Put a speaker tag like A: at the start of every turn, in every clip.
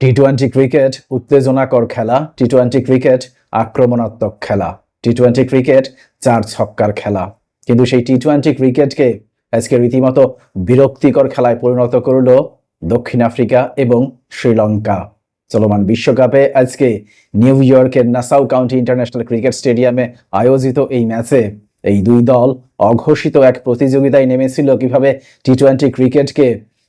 A: T twenty cricket উত্তেজনাকর খেলা। T twenty cricket আক্রমণাত্মক খেলা। টি টোয়েন্টি ক্রিকেট চার ছক্কার খেলা। কিন্তু সেই টি টোয়েন্টি ক্রিকেটকে আজকে রীতিমতো বিরক্তিকর খেলায় পরিণত করল দক্ষিণ আফ্রিকা এবং শ্রীলঙ্কা। চলমান বিশ্বকাপে আজকে নিউ ইয়র্কের নাসাউ কাউন্টি ইন্টারন্যাশনাল ক্রিকেট স্টেডিয়ামে আয়োজিত এই ম্যাচে এই দুই দল অঘোষিত এক প্রতিযোগিতায় নেমেছিল কীভাবে টি টোয়েন্টি ক্রিকেটকে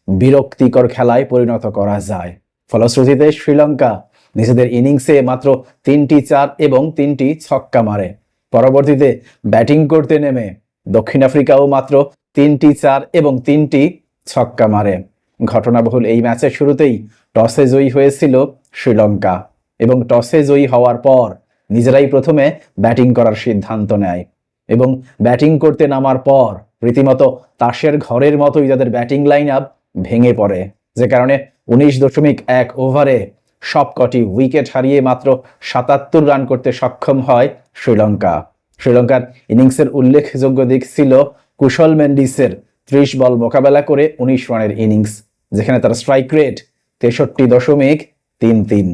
A: বিরক্তিকর খেলায় পরিণত করা যায়। ফলশ্রুতিতে শ্রীলঙ্কা নিজেদের ইনিংসে মাত্র তিনটি চার এবং তিনটি ছক্কা মারে। পরবর্তীতে ব্যাটিং করতে নেমে দক্ষিণ আফ্রিকাও মাত্র তিনটি চার এবং তিনটি ছক্কা মারে। ঘটনাবহুল এই ম্যাচের শুরুতেই টসে জয়ী হয়েছিল শ্রীলঙ্কা এবং টসে জয়ী হওয়ার পর নিজেরাই প্রথমে ব্যাটিং করার সিদ্ধান্ত নেয় এবং ব্যাটিং করতে নামার পর রীতিমতো তাসের ঘরের মতোই তাদের ব্যাটিং লাইন আপ ভেঙে পড়ে, যে কারণে উনিশ দশমিক এক ওভারে সবকটি উইকেট হারিয়ে মাত্র সাতাত্তর রান করতে সক্ষম হয় শ্রীলঙ্কা। শ্রীলঙ্কার ইনিংসের উল্লেখযোগ্য দিক ছিল কুশল মেন্ডিসের ত্রিশ বল মোকাবেলা করে উনিশ রানের ইনিংস, যেখানে তার স্ট্রাইক রেট তেষট্টি দশমিক তিন তিন।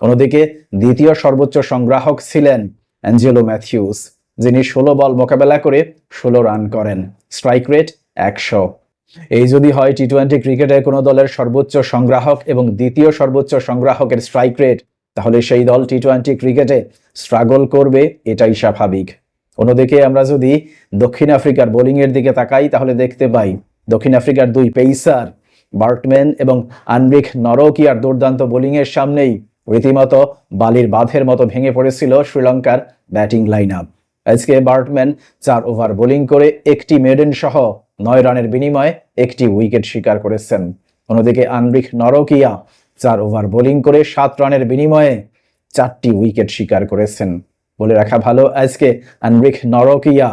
A: অন্যদিকে দ্বিতীয় সর্বোচ্চ সংগ্রাহক ছিলেন অ্যাঞ্জেলো ম্যাথিউস, যিনি ষোলো বল মোকাবেলা করে ষোলো রান করেন। স্ট্রাইক রেট একশো। এই যদি হয় টি টোয়েন্টি ক্রিকেটের কোনো দলের সর্বোচ্চ সংগ্রাহক এবং দ্বিতীয় সর্বোচ্চ সংগ্রাহকের স্ট্রাইক রেট তাহলে সেই দল টি টোয়েন্টি ক্রিকেটে স্ট্রাগল করবে, এটাই স্বাভাবিক। অন্যদিকে আমরা যদি দক্ষিণ আফ্রিকার বোলিংয়ের দিকে তাকাই, তাহলে দেখতে পাই দক্ষিণ আফ্রিকার দুই পেইসার বার্টম্যান এবং আনরিক নরকিয়ার দুর্দান্ত বোলিংয়ের সামনেই রীতিমতো বালির বাঁধের মতো ভেঙে পড়েছিল শ্রীলঙ্কার ব্যাটিং লাইন আপ আজকে বার্টম্যান চার ওভার বোলিং করে একটি মেডেন সহ নয় রানের বিনিময়ে একটি উইকেট শিকার করেছেন। অন্যদিকে আনরিক নরকিয়া, চার ওভার বোলিং করে সাত রানের বিনিময়ে চারটি উইকেট শিকার করেছেন। বলে রাখা ভালো, আজকে আনরিক নরকিয়া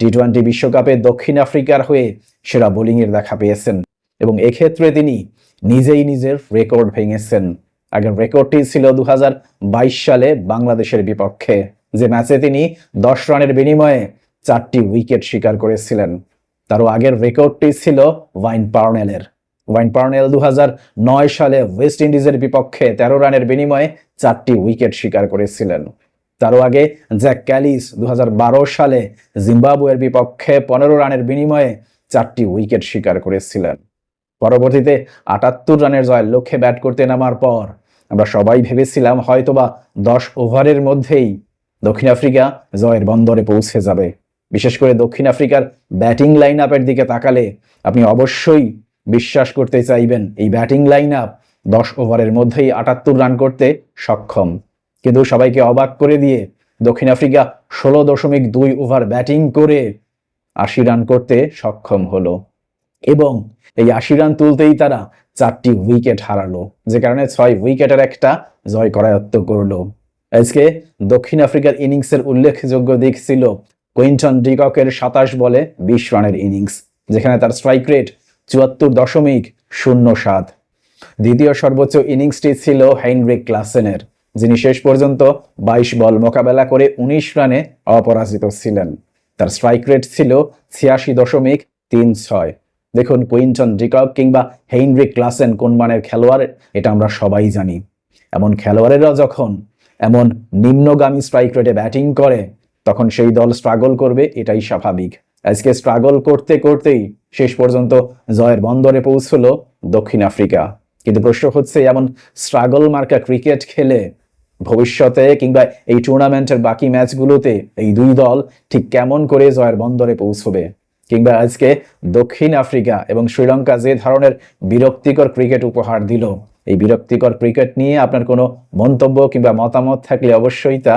A: টি টোয়েন্টি বিশ্বকাপে দক্ষিণ আফ্রিকার হয়ে সেরা বোলিংয়ের দেখা পেয়েছেন এবং এক্ষেত্রে তিনি নিজেই নিজের রেকর্ড ভেঙেছেন। আগের রেকর্ডটি ছিল দু হাজার বাইশ সালে বাংলাদেশের বিপক্ষে। যে ম্যাচে তিনি দশ রানের বিনিময়ে চারটি উইকেট শিকার করেছিলেন। তারও আগের রেকর্ডটি ছিল ওয়াইন পার্নেলের। ওয়াইন পার্নেল দু নয় সালে ওয়েস্ট ইন্ডিজের বিপক্ষে তেরো রানের বিনিময়ে চারটি উইকেট শিকার করেছিলেন। তারও আগে জ্যাক ক্যালিস দু সালে জিম্বাবুয়ের বিপক্ষে পনেরো রানের বিনিময়ে চারটি উইকেট শিকার করেছিলেন। পরবর্তীতে আটাত্তর রানের জয়ের লক্ষ্যে ব্যাট করতে নামার পর আমরা সবাই ভেবেছিলাম হয়তোবা দশ ওভারের মধ্যেই দক্ষিণ আফ্রিকা জয়ের বন্দরে পৌঁছে যাবে। বিশেষ করে দক্ষিণ আফ্রিকার ব্যাটিং লাইন আপের দিকে তাকালে আপনি অবশ্যই বিশ্বাস করতে চাইবেন, এই ব্যাটিং লাইন আপ দশ ওভারের মধ্যেই আটাত্তর রান করতে সক্ষম। কিন্তু সবাইকে অবাক করে দিয়ে দক্ষিণ আফ্রিকা ষোলো দশমিক দুই ওভার ব্যাটিং করে আশি রান করতে সক্ষম হলো এবং এই আশি রান তুলতেই তারা চারটি উইকেট হারালো, যে কারণে ছয় উইকেটের একটা জয় করায়ত্ত করল। আজকে দক্ষিণ আফ্রিকার ইনিংসের উল্লেখযোগ্য দিক ছিল কুইন্টন ডিককের সাতাশ বলে বিশ রানের ইনিংস, যেখানে তার স্ট্রাইক রেট চুয়াত্তর দশমিক শূন্য সাত। দ্বিতীয় সর্বোচ্চ ইনিংসটি ছিল হেনরিক ক্লাসেনের, যিনি শেষ পর্যন্ত বাইশ বল মোকাবেলা করে উনিশ রানে অপরাজিত ছিলেন। তার স্ট্রাইক রেট ছিল ছিয়াশি দশমিক তিন ছয়। দেখুন কুইন্টন ডিকক কিংবা হেইনরিক ক্লাসেন কোন মানের খেলোয়াড়, এটা আমরা সবাই জানি। এমন খেলোয়াড়েরা যখন এমন নিম্নগামী স্ট্রাইক রেটে ব্যাটিং করে তখন সেই দল স্ট্রাগল করবে, এটাই স্বাভাবিক। আজকে স্ট্রাগল করতে করতেই শেষ পর্যন্ত জয়ের বন্দরে পৌঁছলো দক্ষিণ আফ্রিকা। কিন্তু প্রশ্ন হচ্ছে, এমন স্ট্রাগল মার্কা ক্রিকেট খেলে ভবিষ্যতে কিংবা এই টুর্নামেন্টের বাকি ম্যাচগুলোতে এই দুই দল ঠিক কেমন করে জয়ের বন্দরে পৌঁছবে? কিংবা আজকে দক্ষিণ আফ্রিকা এবং শ্রীলঙ্কা যে ধরনের বিরক্তিকর ক্রিকেট উপহার দিল, এই বিরক্তিকর ক্রিকেট নিয়ে আপনার কোনো মন্তব্য কিংবা মতামত থাকলে অবশ্যই তা